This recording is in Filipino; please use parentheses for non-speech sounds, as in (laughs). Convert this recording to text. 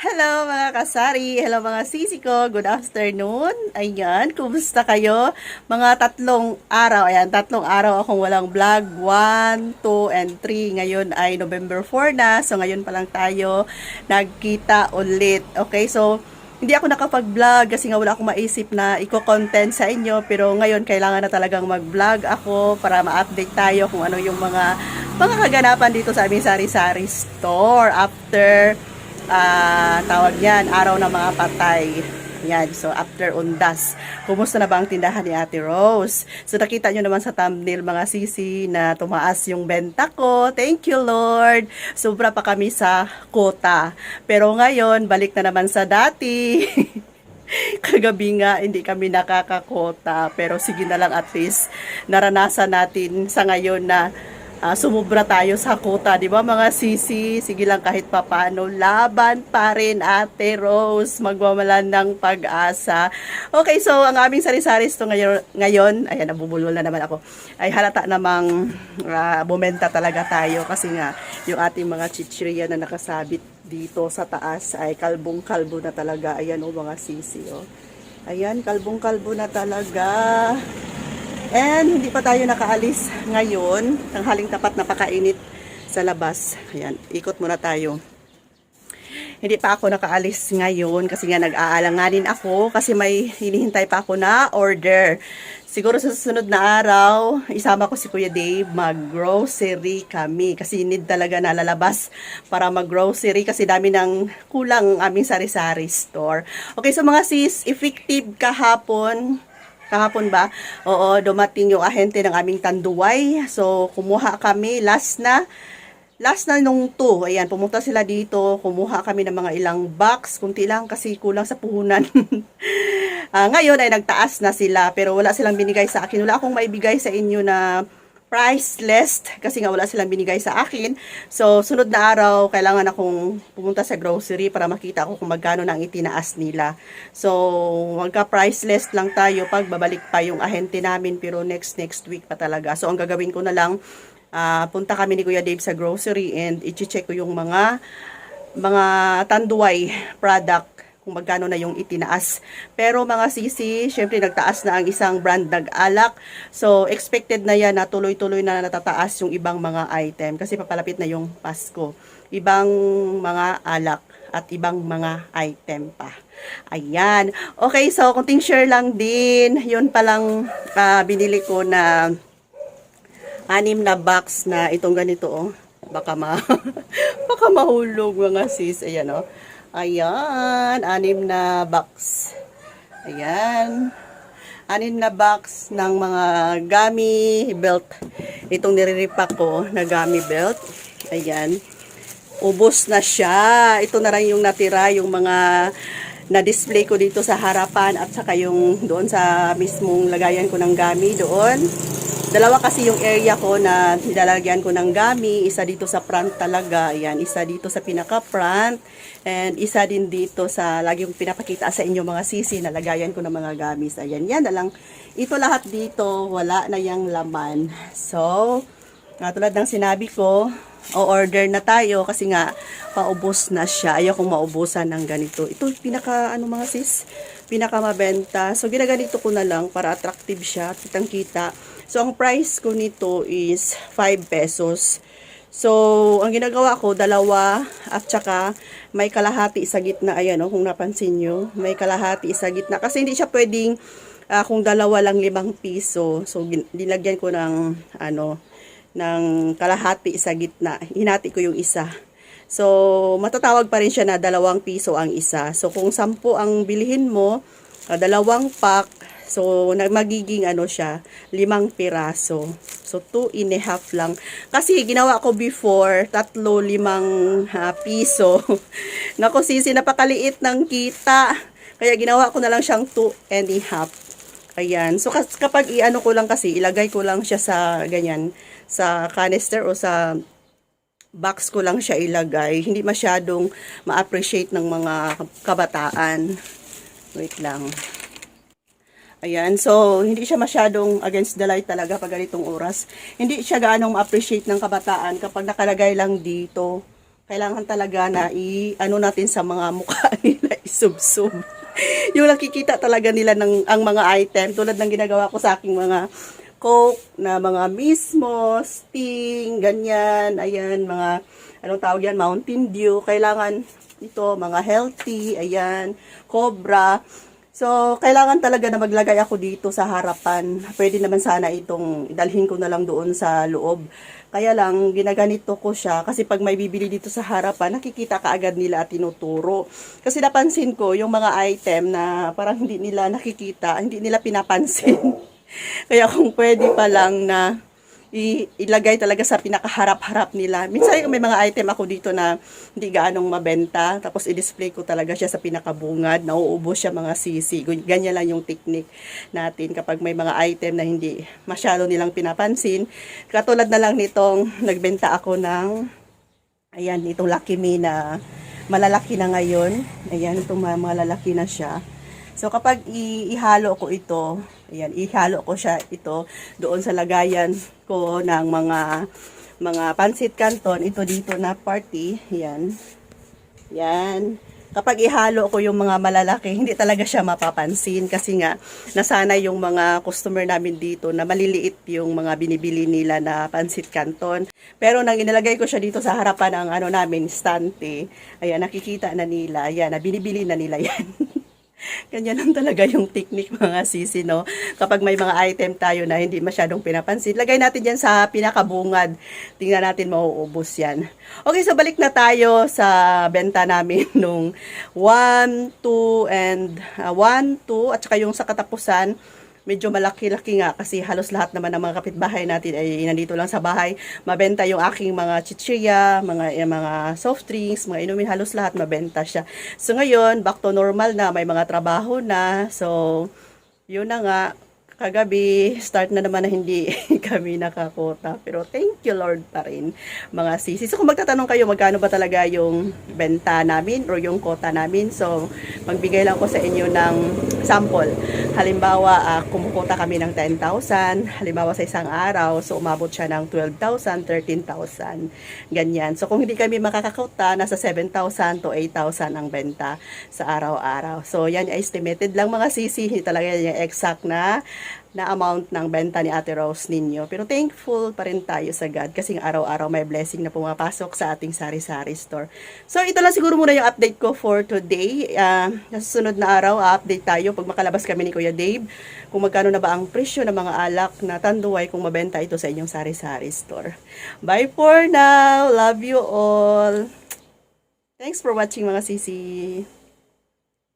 Hello mga kasari, hello mga sisi ko, good afternoon. Ayan, kumusta kayo? Mga tatlong araw, ayan, tatlong araw akong walang vlog, 1, 2, and 3. Ngayon ay November 4 na, so ngayon pa lang tayo nagkita ulit. Okay, so hindi ako nakapag-vlog kasi nga wala akong maisip na i-content sa inyo, pero ngayon kailangan na talagang mag-vlog ako para ma-update tayo kung ano yung mga mga kaganapan dito sa aming sari-sari store after ah tawag yan, araw ng mga patay. Yan, so after undas, kumusta na ba ang tindahan ni Ate Rose? So nakita nyo naman sa thumbnail mga sisi na tumaas yung benta ko. Thank you Lord. Sobra pa kami sa kota. Pero ngayon, balik na naman sa dati. (laughs) Kagabi nga, hindi kami nakakakota. Pero sige na lang at least, naranasan natin sa ngayon na ah, sumubra tayo sa kota, di ba mga sisi? Sige lang kahit papano, laban pa rin Ate Rose, magwamalan ng pag-asa. Okay, so ang aming sari-sari to ngayon, ngayon, ayan, nabubulol na naman ako, ay halata namang ah, bumenta talaga tayo kasi nga yung ating mga chichirya na nakasabit dito sa taas ay kalbong-kalbo na talaga. Ayan o mga sisi, oh. Ayan, kalbong-kalbo na talaga. And hindi pa tayo nakaalis ngayon. Tanghaling tapat napakainit sa labas. Ayan, ikot muna tayo. Hindi pa ako nakaalis ngayon kasi nga nag-aalanganin ako kasi may hinihintay pa ako na order. Siguro sa susunod na araw, isama ko si Kuya Dave, mag-grocery kami. Kasi need talaga na lalabas para mag-grocery kasi dami ng kulang ang aming sari-sari store. Okay, so mga sis, effective kahapon, kahapon ba? Oo, dumating yung ahente ng aming tanduay. So, kumuha kami last na last na nung 2, ayan, pumunta sila dito, kumuha kami ng mga ilang box, kunti lang kasi kulang sa puhunan. (laughs) Ah, ngayon ay nagtaas na sila, pero wala silang binigay sa akin. Wala akong maibigay sa inyo na price list kasi nga wala silang binigay sa akin. So, sunod na araw, kailangan akong pumunta sa grocery para makita ko kung magkano nang itinaas nila. So, magka-price list lang tayo pag babalik pa yung ahente namin pero next next week pa talaga. So, ang gagawin ko na lang, ah, punta kami ni Kuya Dave sa grocery and i-check ko yung mga mga tanduay product kung magkano na yung itinaas. Pero mga sisi, syempre nagtaas na ang isang brand nag-alak. So, expected na yan na tuloy-tuloy na natataas yung ibang mga item kasi papalapit na yung Pasko. Ibang mga alak at ibang mga item pa. Ayan. Okay, so kunting share lang din. Yun palang ah, binili ko na anim na box na itong ganito oh. Baka ma (laughs) baka mahulog mga sis. Ayan oh. Ayan, anim na box. Ayan. Anim na box ng mga gummy belt. Itong niriripak ko na gummy belt. Ayan. Ubos na siya. Ito na lang yung natira, yung mga na-display ko dito sa harapan at saka yung doon sa mismong lagayan ko ng gami doon. Dalawa kasi yung area ko na nilalagyan ko ng gami, isa dito sa front talaga, ayan, isa dito sa pinaka-front, and isa din dito sa, lagi yung pinapakita sa inyo mga sisi na lagayan ko ng mga gamis, ayan, yan na lang. Ito lahat dito, wala na yung laman. So, nga tulad ng sinabi ko, o-order na tayo kasi nga paubos na siya. Ayaw kong maubusan ng ganito. Ito pinaka ano mga sis, pinaka mabenta. So ginaganito ko na lang para attractive siya, kitang-kita. So ang price ko nito is 5 pesos. So, ang ginagawa ko, dalawa at saka may kalahati sa gitna. Ayan, oh, kung napansin nyo, may kalahati sa gitna. Kasi hindi siya pwedeng ah, kung dalawa lang limang piso. So, nilagyan ko ng ano, ng kalahati sa gitna. Hinati ko yung isa. So, matatawag pa rin siya na dalawang piso ang isa. So, kung sampu ang bilihin mo, ah, dalawang pack, so, magiging ano siya, limang piraso. So, two and a half lang. Kasi, ginawa ko before, tatlo, limang ah, piso. (laughs) Nako, sisi, napakaliit ng kita. Kaya, ginawa ko na lang siyang two and a half. Ayan. So, kapag i-ano ko lang kasi, ilagay ko lang siya sa ganyan, sa canister o sa box ko lang siya ilagay. Hindi masyadong ma-appreciate ng mga kabataan. Wait lang. Ayan, so hindi siya masyadong against the light talaga pag ganitong oras. Hindi siya gaano ma-appreciate ng kabataan kapag nakalagay lang dito. kailangan talaga na i ano natin sa mga (laughs) mukha nila isubsob. (laughs) yung nakikita talaga nila ng ang mga item tulad ng ginagawa ko sa aking mga Coke na mga mismo, Sting, ganyan, ayan, mga, anong tawag yan, Mountain Dew, kailangan ito, mga healthy, ayan, Cobra. So, kailangan talaga na maglagay ako dito sa harapan. Pwede naman sana itong dalhin ko na lang doon sa loob. Kaya lang, ginaganito ko siya kasi pag may bibili dito sa harapan, nakikita ka agad nila at tinuturo. Kasi napansin ko, yung mga item na parang hindi nila nakikita, hindi nila pinapansin. (laughs) Kaya kung pwede pa lang na ilagay talaga sa pinakaharap-harap nila. Minsan may mga item ako dito na hindi gaanong mabenta, tapos i-display ko talaga siya sa pinakabungad, nauubos siya mga sisi. Ganyan lang yung technique natin kapag may mga item na hindi masyado nilang pinapansin. Katulad na lang nitong nagbenta ako ng ayan, itong Lucky Me na malalaki na ngayon. Ayan, itong ma- malalaki na siya. So kapag ihalo ko ito, ayan, ihalo ko siya ito doon sa lagayan ko ng mga mga pansit canton, ito dito na party, ayan. Yan. Kapag ihalo ko yung mga malalaki, hindi talaga siya mapapansin kasi nga nasanay yung mga customer namin dito na maliliit yung mga binibili nila na pansit canton. Pero nang inilagay ko siya dito sa harapan ng ano namin, stante, ayan, nakikita na nila, ayan, na binibili na nila (laughs) yan. (laughs) Ganyan lang talaga yung technique mga sisi, no? Kapag may mga item tayo na hindi masyadong pinapansin, lagay natin yan sa pinakabungad. Tingnan natin mauubos yan. Okay, so balik na tayo sa benta namin (laughs) nung 1, 2, and 1, 2, at saka yung sa katapusan, medyo malaki-laki nga kasi halos lahat naman ng mga kapitbahay natin ay nandito lang sa bahay. Mabenta yung aking mga chichirya, mga eh, mga soft drinks, mga inumin, halos lahat mabenta siya. So ngayon, back to normal na, may mga trabaho na. So, yun na nga, kagabi, start na naman na hindi (laughs) kami nakakota. Pero thank you Lord pa rin, mga sisi. So kung magtatanong kayo, magkano ba talaga yung benta namin or yung kota namin? So, magbigay lang ko sa inyo ng sample. Halimbawa, uh, kumukota kami ng 10,000. Halimbawa sa isang araw, so umabot siya ng 12,000, 13,000. Ganyan. So kung hindi kami makakakota, nasa 7,000 to 8,000 ang benta sa araw-araw. So yan, estimated lang mga sisi. Hindi talaga yan yung exact na na amount ng benta ni Ate Rose ninyo. Pero thankful pa rin tayo sa God kasi araw-araw may blessing na pumapasok sa ating sari-sari store. So ito lang siguro muna yung update ko for today. Uh, sa susunod na araw, update tayo pag makalabas kami ni Kuya Dave kung magkano na ba ang presyo ng mga alak na tanduay kung mabenta ito sa inyong sari-sari store. Bye for now. Love you all. Thanks for watching mga sisi.